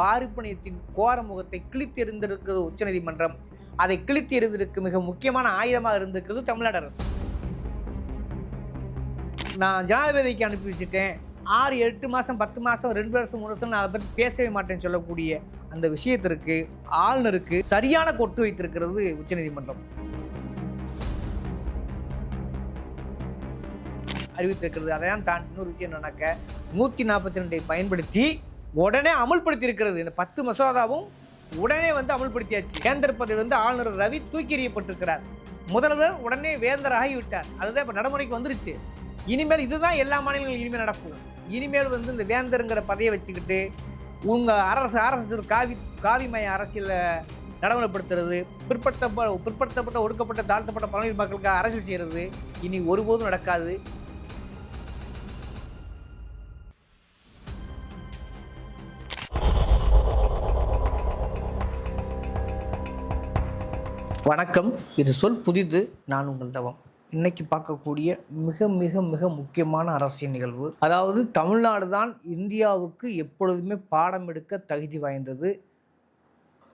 பார்ப்பனியத்தின் கோர முகத்தை கிழித்து எறிந்திருக்கிறது உச்சநீதிமன்றம். அதை கிழித்து எறிவதற்கு மிக முக்கியமான ஆயுதமாக இருந்திருக்கிறது தமிழ்நாடு அரசு. நான் ஜனாதிபதிக்கு அனுப்பி வச்சுட்டேன். ஆறு எட்டு மாதம் பத்து மாதம் ரெண்டு வருஷம் மூணு வருஷம் நான் அதை பற்றி பேசவே மாட்டேன்னு சொல்லக்கூடிய அந்த விஷயத்திற்கு ஆளுநருக்கு சரியான கொட்டு வைத்திருக்கிறது உச்சநீதிமன்றம். அறிவித்திருக்கிறது. அதைதான் தான் இன்னொரு விஷயம் என்னன்னாக்க நூற்றி நாற்பத்தி ரெண்டை பயன்படுத்தி உடனே அமல்படுத்தி இருக்கிறது இந்த பத்து மசோதாவும் உடனே வந்து அமல்படுத்தியாச்சு. கேந்திர பதவியில் வந்து ஆளுநர் ரவி தூக்கி எறியப்பட்டிருக்கிறார் முதல்வர் உடனே வேந்தராகி விட்டார் அதுதான் இப்போ நடைமுறைக்கு வந்துருச்சு. இனிமேல் இதுதான் எல்லா மாநிலங்களும் இனிமேல் நடக்கும். இனிமேல் வந்து இந்த வேந்தருங்கிற பதவியை வச்சுக்கிட்டு உங்கள் அரசு அரசு காவி காவிமய அரசியலை நடைமுறைப்படுத்துறது பிற்படுத்தப்ப பிற்படுத்தப்பட்ட ஒடுக்கப்பட்ட தாழ்த்தப்பட்ட பழனி மக்களுக்கு அரசு செய்கிறது இனி ஒருபோதும் நடக்காது. வணக்கம். இது சொல் புதிது நான் உங்கள் தவம். இன்னைக்கு பார்க்கக்கூடிய மிக மிக மிக முக்கியமான அரசியல் நிகழ்வு. அதாவது தமிழ்நாடு தான் இந்தியாவுக்கு எப்பொழுதுமே பாடம் எடுக்க தகுதி வாய்ந்தது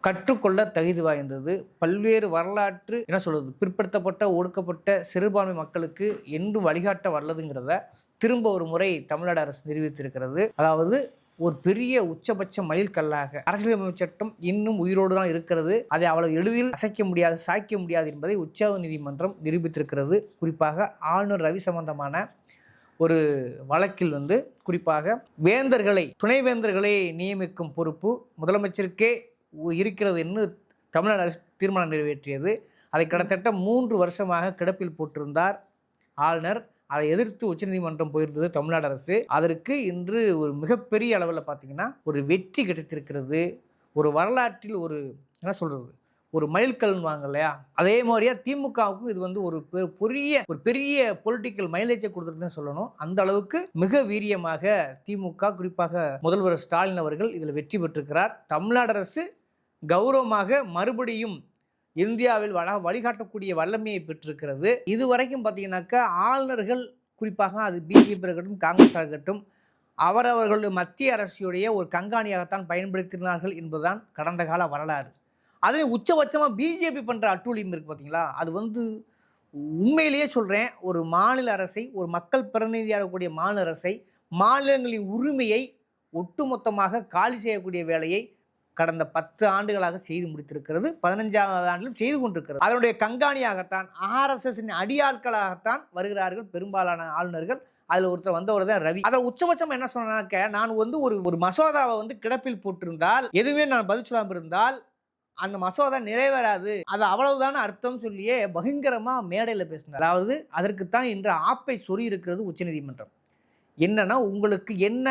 கற்றுக்கொள்ள தகுதி வாய்ந்தது பல்வேறு வரலாற்று என்ன சொல்வது பிற்படுத்தப்பட்ட ஒடுக்கப்பட்ட சிறுபான்மை மக்களுக்கு என்றும் வழிகாட்ட வல்லதுங்கிறத திரும்ப ஒரு முறை தமிழ்நாடு அரசு நிரூபித்திருக்கிறது. அதாவது ஒரு பெரிய உச்சபட்ச மயில்கல்லாக அரசியலமைப்பு சட்டம் இன்னும் உயிரோடு தான் இருக்கிறது. அதை அவ்வளவு எளிதில் அசைக்க முடியாது சாய்க்க முடியாது என்பதை உச்ச நீதிமன்றம் நிரூபித்திருக்கிறது. குறிப்பாக ஆளுநர் ரவி சம்பந்தமான ஒரு வழக்கில் வந்து குறிப்பாக வேந்தர்களை துணைவேந்தர்களை நியமிக்கும் பொறுப்பு முதலமைச்சருக்கே உ- இருக்கிறது என்று தமிழ்நாடு அரசு தீர்மானம் நிறைவேற்றியது. அதை கிட்டத்தட்ட மூன்று வருஷமாக கிடப்பில் போட்டிருந்தார் ஆளுநர். அதை எதிர்த்து உச்சநீதிமன்றம் போயிருந்தது தமிழ்நாடு அரசு. அதற்கு இன்று ஒரு மிகப்பெரிய அளவில் பார்த்தீங்கன்னா ஒரு வெற்றி கிடைத்திருக்கிறது. ஒரு வரலாற்றில் ஒரு என்ன சொல்கிறது ஒரு மைல்கல்னு வாங்க இல்லையா? அதே மாதிரியா திமுகவுக்கும் இது வந்து ஒரு பெரிய ஒரு பெரிய பொலிட்டிக்கல் மைலேஜை கொடுத்துருக்குன்னு சொல்லணும். அந்த அளவுக்கு மிக வீரியமாக திமுக குறிப்பாக முதல்வர் ஸ்டாலின் அவர்கள் இதில் வெற்றி பெற்றிருக்கிறார். தமிழ்நாடு அரசு கௌரவமாக மறுபடியும் இந்தியாவில் வள வழிகாட்டக்கூடிய வல்லமையை பெற்றிருக்கிறது. இது வரைக்கும் பார்த்தீங்கன்னாக்கா ஆளுநர்கள் குறிப்பாக அது பிஜேபி இருக்கட்டும் காங்கிரஸ் இருக்கட்டும் அவரவர்களுடைய மத்திய அரசுடைய ஒரு கண்காணியாகத்தான் பயன்படுத்தினார்கள் என்பதுதான் கடந்த கால வரலாறு. அதில் உச்சபட்சமாக பிஜேபி பண்ணுற அட்டூழியம் இருக்குது பார்த்தீங்களா? அது வந்து உண்மையிலேயே சொல்கிறேன் ஒரு மாநில அரசை ஒரு மக்கள் பிரதிநிதியாக இருக்கக்கூடிய மாநில அரசை மாநிலங்களின் உரிமையை ஒட்டுமொத்தமாக காலி செய்யக்கூடிய வேலையை கடந்த பத்து ஆண்டுகளாக செய்து முடித்திருக்கிறது. பதினஞ்சாவது ஆண்டிலும் செய்து கொண்டிருக்கிறது. அதனுடைய கண்காணியாகத்தான் ஆர்எஸ்எஸ்ஸின் அடியாட்களாகத்தான் வருகிறார்கள் பெரும்பாலான ஆளுநர்கள். அதில் ஒருத்தர் வந்தவர் தான் ரவி. அதில் உச்சபட்சம் என்ன சொன்னாக்க நான் வந்து ஒரு ஒரு மசோதாவை வந்து கிடப்பில் போட்டிருந்தால் எதுவுமே நான் பதில் சொல்லாமல் இருந்தால் அந்த மசோதா நிறைவேறாது. அது அவ்வளவுதான அர்த்தம் சொல்லியே பகிங்கரமாக மேடையில் பேசினார். அதாவது அதற்குத்தான் இன்று ஆப்பை சொறி இருக்கிறது உச்சநீதிமன்றம். என்னன்னா உங்களுக்கு என்ன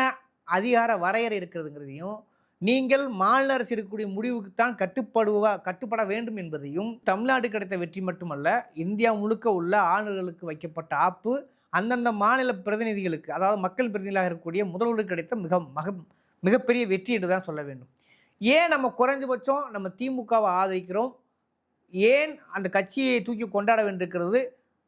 அதிகார வரையறை இருக்கிறதுங்கிறதையும் நீங்கள் மாநில அரசு எடுக்கக்கூடிய முடிவுக்கு தான் கட்டுப்படுவா கட்டுப்பட வேண்டும் என்பதையும் தமிழ்நாடு கிடைத்த வெற்றி மட்டுமல்ல இந்தியா முழுக்க உள்ள ஆளுநர்களுக்கு வைக்கப்பட்ட ஆப்பு அந்தந்த மாநில பிரதிநிதிகளுக்கு அதாவது மக்கள் பிரதிநிதிகளாக இருக்கக்கூடிய முதல்வர்களுக்கு கிடைத்த மிக மக மிகப்பெரிய வெற்றி என்று தான் சொல்ல வேண்டும். ஏன் நம்ம குறைஞ்சபட்சம் நம்ம திமுகவை ஆதரிக்கிறோம்? ஏன் அந்த கட்சியை தூக்கி கொண்டாட வேண்டியிருக்கிறது?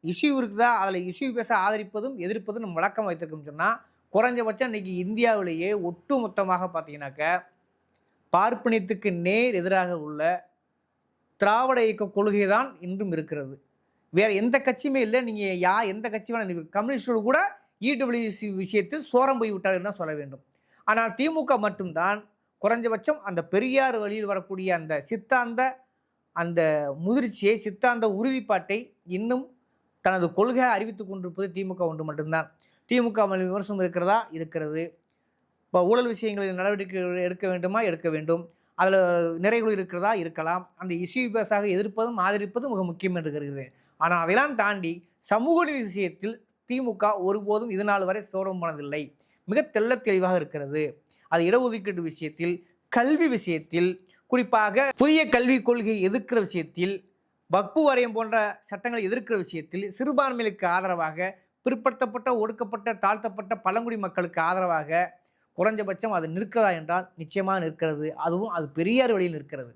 இஷ்யூ இருக்குதா? அதில் இஷ்யூ பேச ஆதரிப்பதும் எதிர்ப்பதும் நம்ம வழக்கம் வைத்திருக்கோம்னு சொன்னால் குறைஞ்சபட்சம் இன்னைக்கு இந்தியாவிலேயே ஒட்டு மொத்தமாக பார்த்தீங்கன்னாக்க பார்ப்பனியத்துக்கு நேர் எதிராக உள்ள திராவிட இயக்க கொள்கை தான் இன்றும் இருக்கிறது. வேறு எந்த கட்சியுமே இல்லை. நீங்கள் யா எந்த கட்சி வேணாலும் கம்யூனிஸ்டோடு கூட இடபிள்யூசி விஷயத்தில் சோரம் போய் விட்டார்கள் தான் சொல்ல வேண்டும். ஆனால் திமுக மட்டும்தான் குறைஞ்சபட்சம் அந்த பெரியார் வழியில் வரக்கூடிய அந்த சித்தாந்த அந்த முதிர்ச்சியை சித்தாந்த உறுதிப்பாட்டை இன்னும் தனது கொள்கையை அறிவித்து கொண்டிருப்பது திமுக ஒன்று மட்டும்தான். திமுக மேல் விமர்சனம் இருக்கிறதா? இருக்கிறது. இப்போ ஊழல் விஷயங்களில் நடவடிக்கை எடுக்க வேண்டுமா? எடுக்க வேண்டும். அதில் நிறைகள் இருக்கிறதா? இருக்கலாம். அந்த இஷ்யூ பேஸாக எதிர்ப்பதும் ஆதரிப்பதும் மிக முக்கியம் என்று கருகிறேன் ஆனால் அதையெல்லாம் தாண்டி சமூக நீதி விஷயத்தில் திமுக ஒருபோதும் இது நாள் வரை சோரம் போனதில்லை. மிக தெள்ள தெளிவாக இருக்கிறது. அது இடஒதுக்கீடு விஷயத்தில் கல்வி விஷயத்தில் குறிப்பாக புதிய கல்விக் கொள்கையை எதிர்க்கிற விஷயத்தில் வக்பு வாரியம் போன்ற சட்டங்களை எதிர்க்கிற விஷயத்தில் சிறுபான்மைகளுக்கு ஆதரவாக பிற்படுத்தப்பட்ட ஒடுக்கப்பட்ட தாழ்த்தப்பட்ட பழங்குடி மக்களுக்கு ஆதரவாக குறைஞ்சபட்சம் அது நிற்கிறதா என்றால் நிச்சயமாக நிற்கிறது. அதுவும் அது பெரியார் வழியில் நிற்கிறது.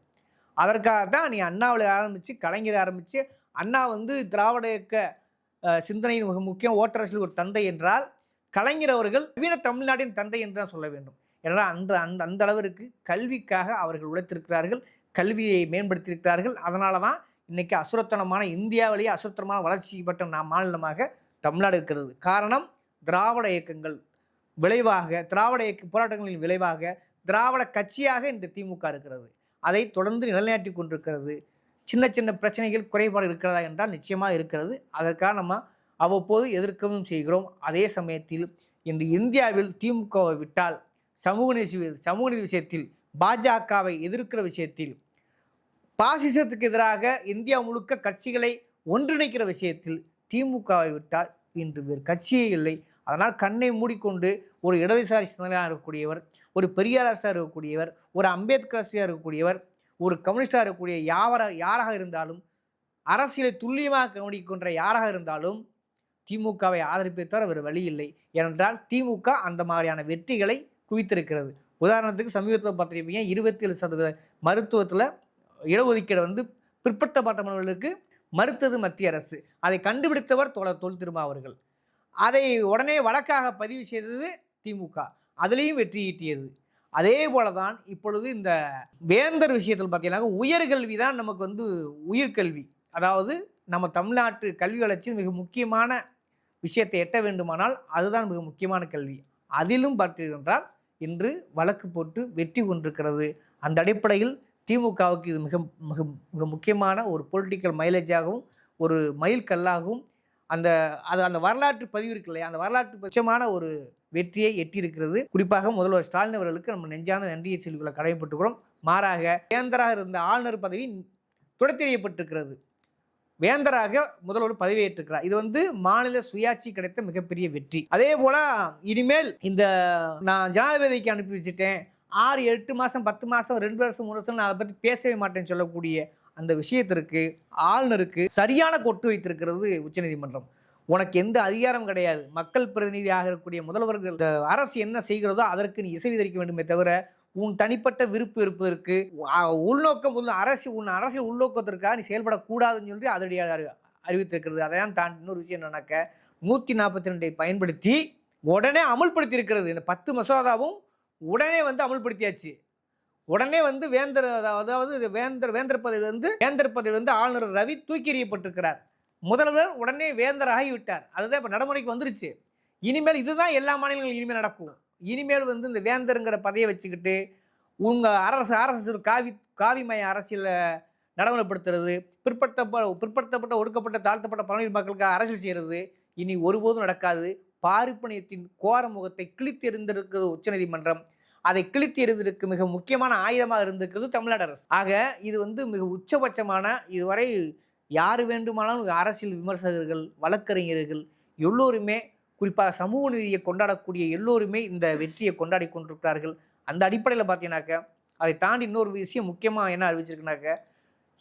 அதற்காக தான் நீ அண்ணாவில் ஆரம்பித்து கலைஞர் ஆரம்பித்து அண்ணா வந்து திராவிட இயக்க சிந்தனையின் மிக முக்கியம் ஓட்டரசில் ஒரு தந்தை என்றால் கலைஞர் அவர்கள் நவீன தமிழ்நாட்டின் தந்தை என்று தான் சொல்ல வேண்டும். ஏன்னா அன்று அந்த அந்த அளவிற்கு கல்விக்காக அவர்கள் உழைத்திருக்கிறார்கள் கல்வியை மேம்படுத்தியிருக்கிறார்கள். அதனால தான் இன்னைக்கு அசுரத்தனமான இந்தியாவிலேயே அசுரத்தனமான வளர்ச்சி பெற்ற நாம் மாநிலமாக தமிழ்நாடு இருக்கிறது. காரணம் திராவிட இயக்கங்கள். விளைவாக திராவிட இயக்க போராட்டங்களின் விளைவாக திராவிட கட்சியாக இன்று திமுக இருக்கிறது. அதை தொடர்ந்து நிலைநாட்டி கொண்டிருக்கிறது. சின்ன சின்ன பிரச்சனைகள் குறைபாடு இருக்கிறதா என்றால் நிச்சயமாக இருக்கிறது. அதற்காக நம்ம அவ்வப்போது எதிர்க்கவும் செய்கிறோம். அதே சமயத்தில் இன்று இந்தியாவில் திமுகவை விட்டால் சமூக நீதி சமூக நீதி விஷயத்தில் பாஜகவை எதிர்க்கிற விஷயத்தில் பாசிசத்துக்கு எதிராக இந்தியா முழுக்க கட்சிகளை ஒன்றிணைக்கிற விஷயத்தில் திமுகவை விட்டால் இன்று வேறு கட்சியே இல்லை. அதனால் கண்ணை மூடிக்கொண்டு ஒரு இடதுசாரி சிந்தனையாக இருக்கக்கூடியவர் ஒரு பெரியாரஸ்டாக இருக்கக்கூடியவர் ஒரு அம்பேத்கர்ஸ்டாக இருக்கக்கூடியவர் ஒரு கம்யூனிஸ்டாக இருக்கக்கூடிய யாவர யாராக இருந்தாலும் அரசியலை துல்லியமாக கவனிக்கின்ற யாராக இருந்தாலும் திமுகவை ஆதரிப்பை தவிர வேறு வழி இல்லை. ஏனென்றால் திமுக அந்த மாதிரியான வெற்றிகளை குவித்திருக்கிறது. உதாரணத்துக்கு சமீபத்தில் பார்த்துருப்பீங்க இருபத்தி ஏழு சதவீத மருத்துவத்தில் இடஒதுக்கீடு வந்து பிற்படுத்தப்பட்ட மாணவர்களுக்கு மறுத்தது மத்திய அரசு. அதை கண்டுபிடித்தவர் தோழர் தொல் திருமா அவர்கள் அதை உடனே வழக்காக பதிவு செய்தது திமுக. அதுலேயும் வெற்றி ஈட்டியது. அதே போல தான் இப்பொழுது இந்த வேந்தர் விஷயத்தில் பார்த்தீங்கன்னா உயர்கல்வி தான் நமக்கு வந்து உயிர்கல்வி அதாவது நம்ம தமிழ்நாட்டு கல்வி வளர்ச்சி மிக முக்கியமான விஷயத்தை எட்ட வேண்டுமானால் அதுதான் மிக முக்கியமான கல்வி. அதிலும் பார்த்தீர்கள் இன்று வழக்கு போட்டு வெற்றி கொண்டிருக்கிறது. அந்த அடிப்படையில் திமுகவுக்கு இது மிக மிக மிக முக்கியமான ஒரு பொலிட்டிக்கல் மைலேஜாகவும் ஒரு மைல்கல்லாகவும் அந்த அது அந்த வரலாற்று பதிவு இருக்கு இல்லையா? அந்த வரலாற்று பட்சமான ஒரு வெற்றியை எட்டியிருக்கிறது. குறிப்பாக முதல்வர் ஸ்டாலின் அவர்களுக்கு நம்ம நெஞ்சார்ந்த நன்றியை செல்விகளை கடமைப்பட்டுக்கிறோம் மாறாக வேந்தராக இருந்த ஆளுநர் பதவி துடைத்தெறியப்பட்டிருக்கிறது. வேந்தராக முதல்வர் பதவியேற்றிருக்கிறார். இது வந்து மாநில சுயாட்சி கிடைத்த மிகப்பெரிய வெற்றி. அதே போல இனிமேல் இந்த நான் ஜனாதிபதிக்கு அனுப்பி வச்சுட்டேன். ஆறு எட்டு மாதம் பத்து மாதம் ரெண்டு வருஷம் மூணு வருஷம் நான் அதை பற்றி பேசவே மாட்டேன்னு சொல்லக்கூடிய அந்த விஷயத்திற்கு ஆளுநருக்கு சரியான கொட்டு வைத்திருக்கிறது உச்சநீதிமன்றம். உனக்கு எந்த அதிகாரம் கிடையாது. மக்கள் பிரதிநிதியாக இருக்கக்கூடிய முதல்வர்கள் இந்த அரசு என்ன செய்கிறதோ அதற்கு நீ இசை விதரிக்க வேண்டுமே தவிர உன் தனிப்பட்ட விருப்பு இருப்பதற்கு உள்நோக்கம் அரசு உன் அரசியல் உள்நோக்கத்திற்காக நீ செயல்படக்கூடாதுன்னு சொல்லி அதனுடைய அறிவித்திருக்கிறது. அதையான் தாண்டி இன்னொரு விஷயம் என்னன்னாக்க நூற்றி நாற்பத்தி ரெண்டை பயன்படுத்தி உடனே அமுல்படுத்தி இருக்கிறது இந்த பத்து மசோதாவும் உடனே வந்து அமுல்படுத்தியாச்சு. உடனே வந்து வேந்தர் அதாவது வேந்தர் வேந்தர் பதவியிலிருந்து வந்து வேந்தர் பதவியிலிருந்து வந்து ஆளுநர் ரவி தூக்கி எறியப்பட்டிருக்கிறார் முதல்வர் உடனே வேந்தர் ஆகிவிட்டார் அதுதான் இப்போ நடைமுறைக்கு வந்துருச்சு. இனிமேல் இதுதான் எல்லா மாநிலங்களும் இனிமேல் நடக்கும். இனிமேல் வந்து இந்த வேந்தருங்கிற பதவியை வச்சுக்கிட்டு உங்கள் அரசு அரசு காவி காவிமய அரசியலை நடைமுறைப்படுத்துறது பிற்படுத்தப்ப பிற்படுத்தப்பட்ட ஒடுக்கப்பட்ட தாழ்த்தப்பட்ட பழனி மக்களுக்கு அரசியல் செய்கிறது இனி ஒருபோதும் நடக்காது. பார்ப்பனியத்தின் கோர முகத்தை கிழித்தெறிந்திருக்கிறது உச்சநீதிமன்றம். அதை கிழித்து எறிவதற்கு மிக முக்கியமான ஆயுதமாக இருந்திருக்கிறது தமிழ்நாடு அரசு. ஆக இது வந்து மிக உச்சபட்சமான இதுவரை யார் வேண்டுமானாலும் அரசியல் விமர்சகர்கள் வழக்கறிஞர்கள் எல்லோருமே குறிப்பாக சமூக நீதியை கொண்டாடக்கூடிய எல்லோருமே இந்த வெற்றியை கொண்டாடி கொண்டிருக்கிறார்கள். அந்த அடிப்படையில் பார்த்தீங்கன்னாக்க அதை தாண்டி இன்னொரு விஷயம் முக்கியமாக என்ன அறிவிச்சிருக்குனாக்க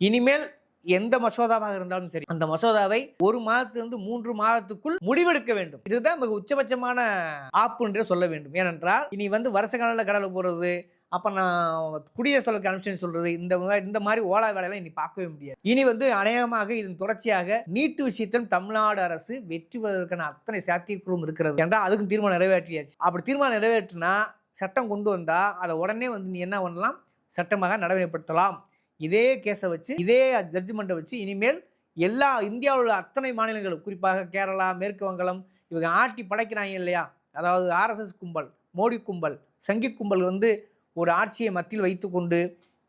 இனிமேல் எந்த மசோதாவாக இருந்தாலும் சரி அந்த மசோதாவை ஒரு மாதத்திலிருந்து மூன்று மாதத்துக்குள் முடிவெடுக்க வேண்டும். இதுதான் மிக உச்சபட்சமான ஆப்பு என்றே சொல்ல வேண்டும். ஏனென்றால் இனி வந்து வருஷ காலில் கடலை போடுறது அப்போ நான் குடியரசுக்கு அனுப்பிச்சேன்னு சொல்கிறது இந்த மாதிரி இந்த மாதிரி ஓலா வேலையெல்லாம் இனி பார்க்கவே முடியாது. இனி வந்து அநேகமாக இதன் தொடர்ச்சியாக நீட்டு விஷயத்திலும் தமிழ்நாடு அரசு வெற்றி பெறுவதற்கான அத்தனை சாத்தியக்குழுவும் இருக்கிறது. என்றால் அதுக்கும் தீர்மானம் நிறைவேற்றியாச்சு. அப்படி தீர்மானம் நிறைவேற்றினா சட்டம் கொண்டு வந்தால் அதை உடனே வந்து நீ என்ன பண்ணலாம்? சட்டமாக நடைமுறைப்படுத்தலாம். இதே கேஸை வச்சு இதே ஜட்ஜ்மெண்ட்டை வச்சு இனிமேல் எல்லா இந்தியாவில் உள்ள அத்தனை மாநிலங்களும் குறிப்பாக கேரளா மேற்கு வங்காளம் இவங்க ஆட்டி படைக்கிறாங்க இல்லையா? அதாவது ஆர்எஸ்எஸ் கும்பல் மோடி கும்பல் சங்கி கும்பல் வந்து ஒரு ஆட்சியை மத்தியில் வைத்துக்கொண்டு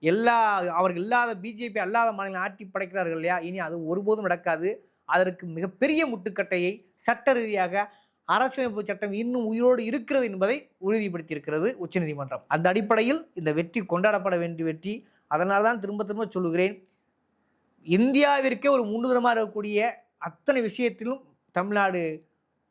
எல்லா அவர்கள் இல்லாத பிஜேபி அல்லாத மாநிலம் ஆட்டி படைக்கிறார்கள் இல்லையா? இனி அது ஒருபோதும் நடக்காது. அதற்கு மிகப்பெரிய முட்டுக்கட்டையை சட்ட ரீதியாக அரசியலமைப்பு சட்டம் இன்னும் உயிரோடு இருக்கிறது என்பதை உறுதிப்படுத்தியிருக்கிறது உச்சநீதிமன்றம். அந்த அடிப்படையில் இந்த வெற்றி கொண்டாடப்பட வேண்டிய வெற்றி அதனால தான் திரும்ப திரும்ப சொல்லுகிறேன் இந்தியாவிற்கே ஒரு முன்னுதனமாக இருக்கக்கூடிய அத்தனை விஷயத்திலும் தமிழ்நாடு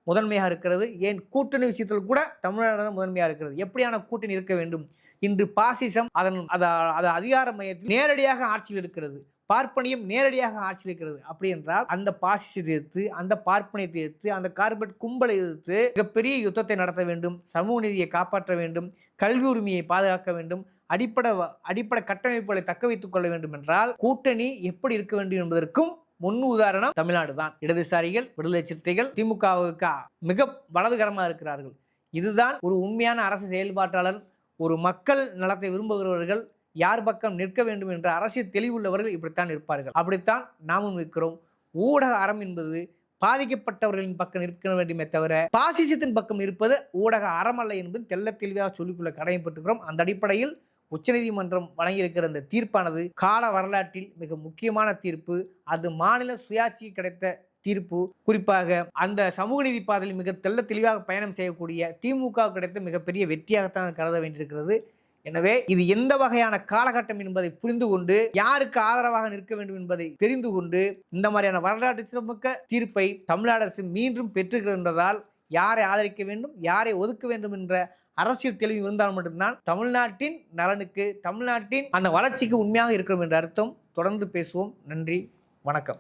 முதன்மையாக இருக்கிறது. ஏன்? கூட்டணி விஷயத்தில் கூட தமிழ்நாடு தான் முதன்மையாக இருக்கிறது. எப்படியான கூட்டணி இருக்க வேண்டும்? இன்று பாசிசம் அதன் அதை அதை அதிகார மையத்தில் நேரடியாக ஆட்சியில் இருக்கிறது. பார்ப்பனியம் நேரடியாக ஆட்சியில் இருக்கிறது. அப்படி என்றால் அந்த பாசிசத்தை எதிர்த்து அந்த பார்ப்பனியத்தை எதிர்த்து அந்த கார்பெட் கும்பலை எதிர்த்து மிகப்பெரிய யுத்தத்தை நடத்த வேண்டும். சமூக நீதியை காப்பாற்ற வேண்டும். கல்வி உரிமையை பாதுகாக்க வேண்டும். அடிப்படை அடிப்படை கட்டமைப்புகளை தக்க வைத்துக் கொள்ள வேண்டும் என்றால் கூட்டணி எப்படி இருக்க வேண்டும் என்பதற்கும் முன் உதாரணம் தமிழ்நாடு தான். இடதுசாரிகள் விடுதலை சிறுத்தைகள் திமுகவுக்கு மிக வலதுகரமாக இருக்கிறார்கள். இதுதான் ஒரு உண்மையான அரசு செயல்பாட்டாளர் ஒரு மக்கள் நலத்தை விரும்புகிறவர்கள் யார் பக்கம் நிற்க வேண்டும் என்ற அரசியல் தெளிவுள்ளவர்கள் இப்படித்தான் இருப்பார்கள். அப்படித்தான் நாமும் இருக்கிறோம் ஊடக அறம் என்பது பாதிக்கப்பட்டவர்களின் பக்கம் நிற்க வேண்டுமே தவிர பாசிசத்தின் பக்கம் இருப்பது ஊடக அறம் அல்ல என்பது தெல்ல தெளிவாக சொல்லிக்கொள்ள கடமைப்பட்டிருக்கிறோம் அந்த அடிப்படையில் உச்சநீதிமன்றம் வழங்கியிருக்கிற இந்த தீர்ப்பானது கால வரலாற்றில் மிக முக்கியமான தீர்ப்பு. அது மாநில சுயாட்சிக்கு கிடைத்த தீர்ப்பு. குறிப்பாக அந்த சமூக நீதி பாதையில் மிக தெள்ள தெளிவாக பயணம் செய்யக்கூடிய திமுக கிடைத்த மிகப்பெரிய வெற்றியாகத்தான் கருத வேண்டியிருக்கிறது. எனவே இது எந்த வகையான காலகட்டம் என்பதை புரிந்து கொண்டு யாருக்கு ஆதரவாக நிற்க வேண்டும் என்பதை தெரிந்து கொண்டு இந்த மாதிரியான வரலாற்று சிறப்புமிக்க தீர்ப்பை தமிழக அரசு மீண்டும் பெற்றுகிறதால் யாரை ஆதரிக்க வேண்டும் யாரை ஒதுக்க வேண்டும் என்ற அரசியல் தெளிவு இருந்தால் மட்டும்தான் தமிழ்நாட்டின் நலனுக்கு தமிழ்நாட்டின் அந்த வளர்ச்சிக்கு உண்மையாக இருக்கிறோம் என்ற அர்த்தம் தொடர்ந்து பேசுவோம். நன்றி வணக்கம்.